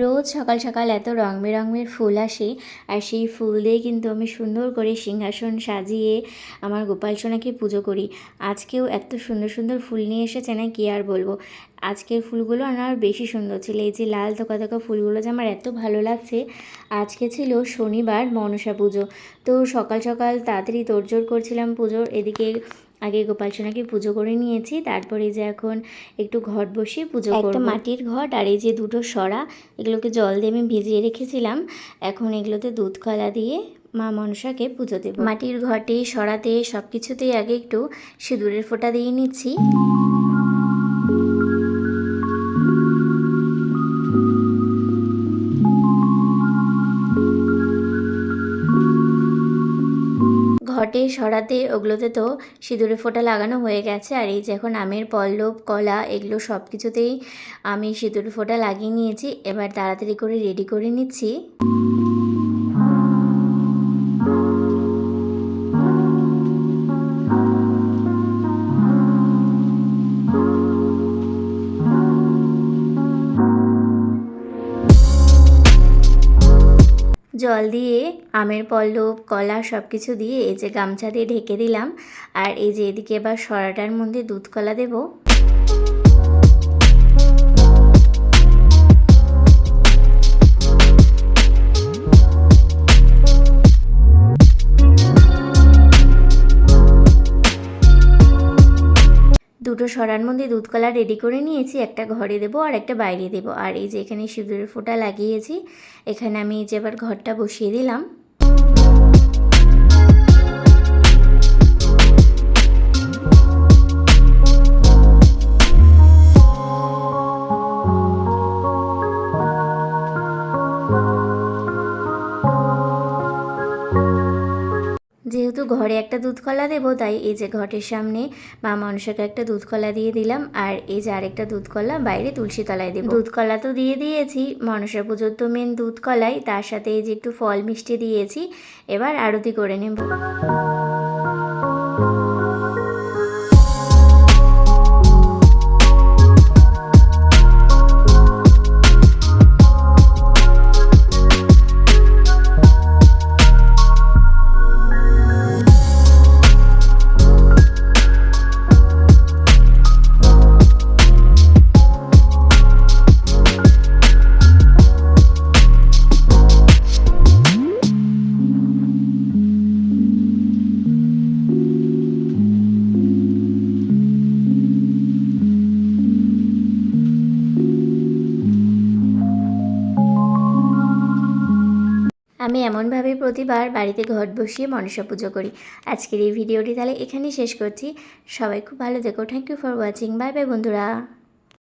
রোজ সকাল সকাল এত রং বেরঙের ফুল আসে আর সেই ফুল দিয়ে কিন্তু আমি সুন্দর করে সিংহাসন সাজিয়ে আমার গোপাল সোনাকে পুজো করি। আজকেও এত সুন্দর সুন্দর ফুল নিয়ে এসেছে না কি আর বলব? আজকের ফুলগুলো আমার বেশি সুন্দর ছিল। এই যে লাল তোকা তোকা ফুলগুলো যে আমার এত ভালো লাগছে, আজকে ছিল শনিবার মনসা পুজো। তো সকাল সকাল তাড়াতাড়ি তোড়জোড় করছিলাম পুজোর। এদিকে আগে গোপাল সোনাকে পুজো করে নিয়েছি তারপরে যে এখন একটু ঘট বসিয়ে পুজো একটা মাটির ঘট আর এই যে দুটো সরা এগুলোকে জল দিয়ে আমি ভিজিয়ে রেখেছিলাম এখন এগুলোতে দুধ কলা দিয়ে মা মনসাকে পুজো দেব। মাটির ঘটে সরাতে সব কিছুতেই আগে একটু সিঁদুরের ফোঁটা দিয়ে নিচ্ছি। ঘটে সরাতে ওগুলোতে তো সিঁদুরে ফোঁটা লাগানো হয়ে গেছে। আর এই যে এখন আমের পল্লব, কলা এগুলো সব কিছুতেই আমি সিঁদুরে ফোঁটা লাগিয়ে নিয়েছি। এবার তাড়াতাড়ি করে রেডি করে নিচ্ছি। জল দিয়ে, আমের পল্লব, কলা সব কিছু দিয়ে এই যে গামছা দিয়ে ঢেকে দিলাম। আর এই যে এদিকে এবার সরাটার মধ্যে দুধ কলা দেবো। দুটো সরার মধ্যে দুধ কলা রেডি করে নিয়েছি, একটা ঘরে দেবো আর একটা বাইরে দেবো। আর এই যে এখানে সিঁদুরের ফোঁটা লাগিয়েছি, এখানে আমি যে এবার ঘরটা বসিয়ে দিলাম। যেহেতু ঘরে একটা দুধ কলা দেবো, তাই এই যে ঘটের সামনে মা মনসাকে একটা দুধ কলা দিয়ে দিলাম, আর এই যে আরেকটা দুধ কলা বাইরে তুলসী তলায় দেবো। দুধ কলা তো দিয়ে দিয়েছি, মনসা পুজোর তো মেন দুধ কলাই, তার সাথে এই যে একটু ফল মিষ্টি দিয়েছি, এবার আরতি করে নেব। আমি এমনভাবে প্রতিবার বাড়িতে ঘট বসিয়ে মনসা পুজো করি। আজকের এই ভিডিওটি তাহলে এখানেই শেষ করছি। সবাই খুব ভালো দেখো thank you for watching bye bye বন্ধুরা।